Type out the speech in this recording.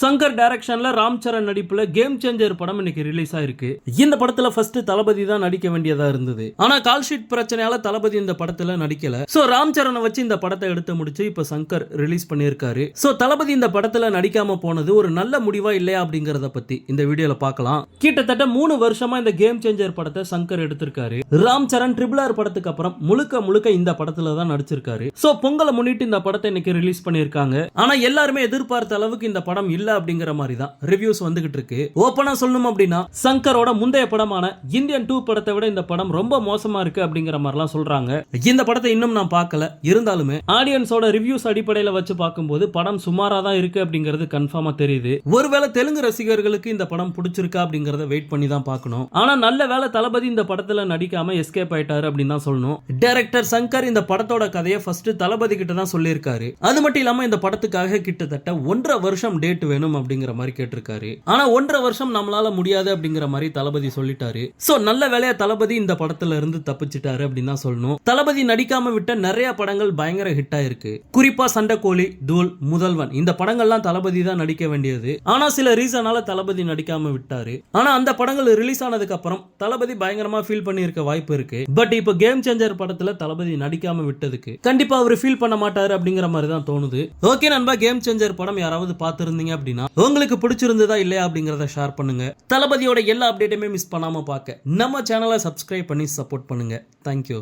சங்கர் டைரக்ஷன்ல ராம் சரண் நடிப்புல game changer படம் இன்னைக்கு ரிலீஸ் ஆயிருக்கு. இந்த படத்துல ஃபர்ஸ்ட் தளபதி தான் நடிக்க வேண்டியதா இருந்தது. ஆனா கால் ஷீட் பிரச்சனையால தளபதி இந்த படத்துல நடிக்கல. சோ ராம் சரணை வச்சு இந்த படத்தை எடுத்து முடிச்சு இப்ப சங்கர் ரிலீஸ் பண்ணியிருக்காரு. சோ தளபதி இந்த படத்துல நடிக்காம போனது ஒரு நல்ல முடிவா இல்லையா அப்படிங்கறத பத்தி இந்த வீடியோல பார்க்கலாம். கிட்டத்தட்ட மூணு வருஷமா இந்த கேம் சேஞ்சர் படத்தை சங்கர் எடுத்திருக்காரு. ராம் சரண் ட்ரிபிள் ஆர் படத்துக்கு அப்புறம் முழுக்க முழுக்க இந்த படத்துல தான் நடிச்சிருக்காரு. சோ பொங்கலை முன்னிட்டு இந்த படத்தை இன்னைக்கு ரிலீஸ் பண்ணியிருக்காங்க. ஆனா எல்லாருமே எதிர்பார்த்த அளவுக்கு இந்த படம் இல்ல. இல்லை அப்படிங்கிற மாதிரி தான் ரிவ்யூஸ் வந்துகிட்டு இருக்கு. ஓப்பனாக சொல்லணும் அப்படின்னா சங்கரோட முந்தைய படமான இந்தியன் டூ படத்தை விட இந்த படம் ரொம்ப மோசமா இருக்கு அப்படிங்கிற மாதிரிலாம் சொல்றாங்க. இந்த படத்தை இன்னும் நான் பார்க்கல. இருந்தாலுமே ஆடியன்ஸோட ரிவ்யூஸ் அடிப்படையில் வச்சு பார்க்கும்போது படம் சுமாரா தான் இருக்கு அப்படிங்கிறது கன்ஃபார்மா தெரியுது. ஒருவேளை தெலுங்கு ரசிகர்களுக்கு இந்த படம் பிடிச்சிருக்கா அப்படிங்கிறத வெயிட் பண்ணி தான் பார்க்கணும். ஆனால் நல்ல வேலை தளபதி இந்த படத்தில் நடிக்காம எஸ்கேப் ஆயிட்டாரு அப்படின்னு தான் சொல்லணும். டைரக்டர் சங்கர் இந்த படத்தோட கதையை ஃபர்ஸ்ட் தளபதி கிட்ட தான் சொல்லியிருக்காரு. அது மட்டும் இல்லாமல் இந்த படத்துக்காக கிட்டத்தட்ட ஒன்றரை வருஷம் டேட் வேணும் அப்படிங்கிற மாதிரி கேட்டிருக்காரு. ஆனா ஒன்றரை வருஷம் நம்மளால முடியாது அப்படிங்கிற மாதிரி தளபதி சொல்லிட்டாரு. சோ நல்ல வேலையா தளபதி இந்த படத்துல இருந்து தப்பிச்சிட்டாரு அப்படின்னு தான் சொல்லணும். தளபதி நடிக்காம விட்ட நிறைய படங்கள் பயங்கர ஹிட் ஆயிருக்கு. குறிப்பா சண்டைக்கோழி தூள் முதல்வன். இந்த படங்கள்லாம் தளபதி தான் நடிக்க வேண்டியது. ஆனா சில ரீசனால தளபதி நடிக்காம விட்டாரு. ஆனா அந்த படங்கள் ரிலீஸ் ஆனதுக்கு அப்புறம் தளபதி பயங்கரமா ஃபீல் பண்ணியிருக்க வாய்ப்பு இருக்கு. பட் இப்போ கேம் சேஞ்சர் படத்துல தளபதி நடிக்காம விட்டதுக்கு கண்டிப்பா அவர் ஃபீல் பண்ண மாட்டாரு அப்படிங்கிற மாதிரி தான் தோணுது. ஓகே நண்பா கேம் சேஞ்சர் படம் யாராவது பார்த்துருந்தீங்க அப்படின்னா உங்களுக்கு பிடிச்சிருந்ததா இல்லையா? அப்படிங்கறத ஷேர் பண்ணுங்க. தளபதியோட எல்லா அப்டேட்டுமே மிஸ் பண்ணாம பார்க்க நம்ம சேனலை சப்ஸ்கிரைப் பண்ணி சப்போர்ட் பண்ணுங்க. தேங்க்யூ